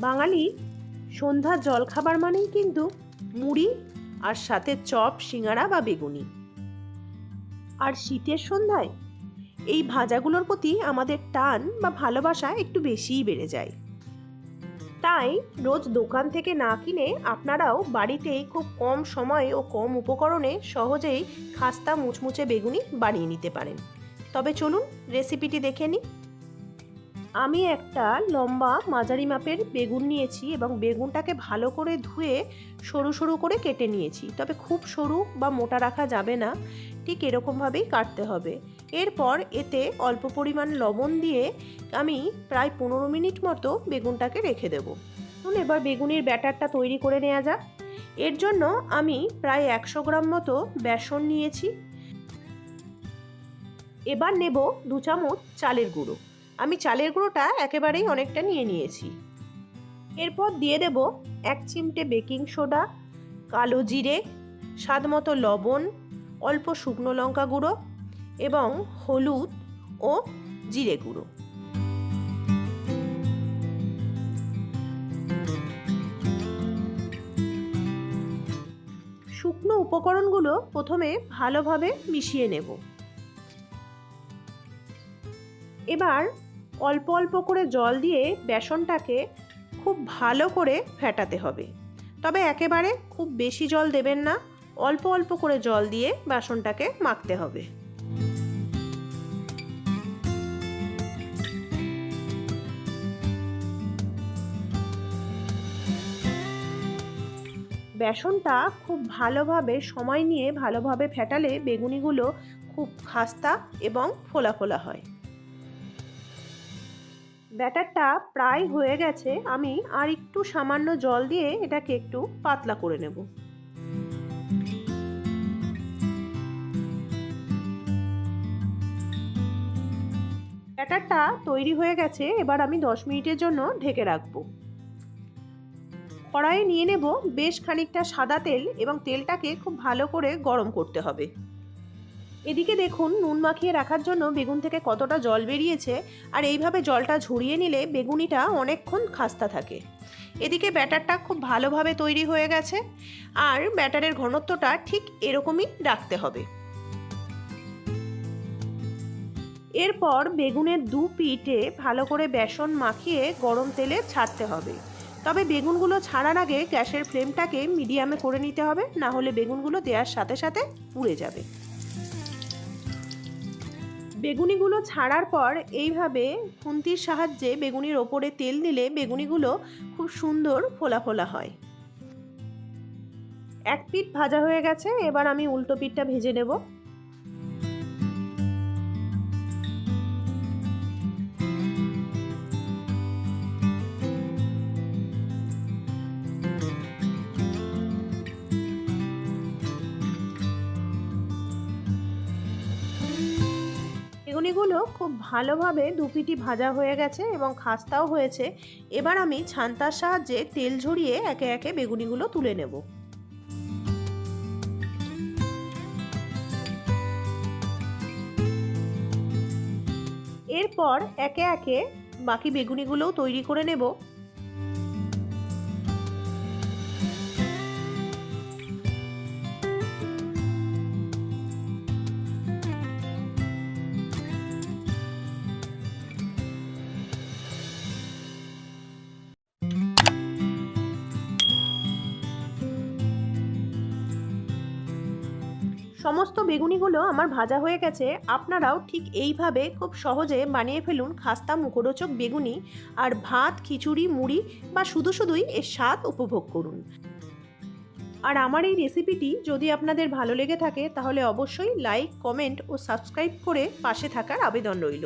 বাঙালি সন্ধ্যা জলখাবার মানেই কিন্তু মুড়ি আর সাথে চপ সিঙ্গারা বা বেগুনি। আর শীতের সন্ধ্যায় এই ভাজাগুলোর প্রতি আমাদের টান বা ভালোবাসা একটু বেশিই বেড়ে যায়। তাই রোজ দোকান থেকে না কিনে আপনারাও বাড়িতেই খুব কম সময়ে ও কম উপকরণে সহজেই খাস্তা, মুচমুচে বেগুনি বানিয়ে নিতে পারেন। তবে চলুন রেসিপিটি দেখে নিই। আমি একটা লম্বা মাঝারি মাপের বেগুন নিয়েছি এবং বেগুনটাকে ভালো করে ধুয়ে সরু সরু করে কেটে নিয়েছি। তবে খুব সরু বা মোটা রাখা যাবে না, ঠিক এরকমভাবেই কাটতে হবে। এরপর এতে অল্প পরিমাণ লবণ দিয়ে আমি প্রায় পনেরো মিনিট মতো বেগুনটাকে রেখে দেবো। এবার বেগুনের ব্যাটারটা তৈরি করে নেওয়া যাক। এর জন্য আমি প্রায় একশো গ্রাম মতো বেসন নিয়েছি। এবার নেব দু চামচ চালের গুঁড়ো। আমি চালের গুঁড়োটা একেবারেই অনেকটা নিয়ে নিয়েছি। এরপর দিয়ে দেব এক চিমটে বেকিং সোডা, কালো জিরে স্বাদ মতো লবণ, অল্প শুকনো লঙ্কা গুঁড়ো এবং হলুদ ও জিরে গুঁড়ো। শুকনো উপকরণগুলো প্রথমে ভালোভাবে মিশিয়ে নেব। এবার অল্প অল্প করে জল দিয়ে বেসনটাকে খুব ভালো করে ফেটাতে হবে। তবে একেবারে খুব বেশি জল দেবেন না, অল্প অল্প করে জল দিয়ে বেসনটাকে মাখতে হবে। বেসনটা খুব ভালোভাবে সময় নিয়ে ভালোভাবে ফেটালে বেগুনিগুলো খুব খাস্তা এবং ফোলা ফোলা হয়। ব্যাটারটা প্রায় হয়ে গেছে, আমি আর একটু সামান্য জল দিয়ে এটাকে একটু পাতলা করে নেব। ব্যাটারটা তৈরি হয়ে গেছে, এবার আমি দশ মিনিটের জন্য ঢেকে রাখব। কড়াইয়ে নিয়ে নেব বেশ খানিকটা সাদা তেল এবং তেলটাকে খুব ভালো করে গরম করতে হবে। এদিকে দেখুন, নুন মাখিয়ে রাখার জন্য বেগুন থেকে কতটা জল বেরিয়েছে আর এইভাবে জলটা ঝরিয়ে নিলে বেগুনিটা অনেকক্ষণ খাস্তা থাকে। এদিকে ব্যাটারটা খুব ভালোভাবে তৈরি হয়ে গেছে আর ব্যাটারের ঘনত্বটা ঠিক এরকমই রাখতে হবে। এরপর বেগুনের দু পিঠে ভালো করে বেসন মাখিয়ে গরম তেলে ছাড়তে হবে। তবে বেগুনগুলো ছাড়ার আগে গ্যাসের ফ্লেমটাকে মিডিয়ামে করে নিতে হবে, না হলে বেগুনগুলো দেওয়ার সাথে সাথে পুড়ে যাবে। বেগুনিগুলো ছাড়ার পর এইভাবে খুন্তির সাহায্যে বেগুনির ওপরে তেল দিলে বেগুনিগুলো খুব সুন্দর ফোলা ফোলা হয়। এক পিঠ ভাজা হয়ে গেছে, এবার আমি উল্টো পিঠটা ভেজে নেব। বেগুনিগুলো খুব ভালোভাবে দুপিটি ভাজা হয়ে গেছে এবং খাস্তাও হয়েছে। এবার আমি ছান্তার সাহায্যে তেল ঝরিয়ে একে একে বেগুনিগুলো তুলে নেব। এরপর একে একে বাকি বেগুনিগুলোও তৈরি করে নেব। সমস্ত বেগুনিগুলো আমার ভাজা হয়ে গেছে, আপনারাও ঠিক এইভাবে খুব সহজে বানিয়ে ফেলুন খাস্তা মুখরোচক বেগুনি আর ভাত, খিচুড়ি, মুড়ি বা শুধু শুধুই এর স্বাদ উপভোগ করুন। আর আমার এই রেসিপিটি যদি আপনাদের ভালো লেগে থাকে তাহলে অবশ্যই লাইক, কমেন্ট ও সাবস্ক্রাইব করে পাশে থাকার আবেদন রইল।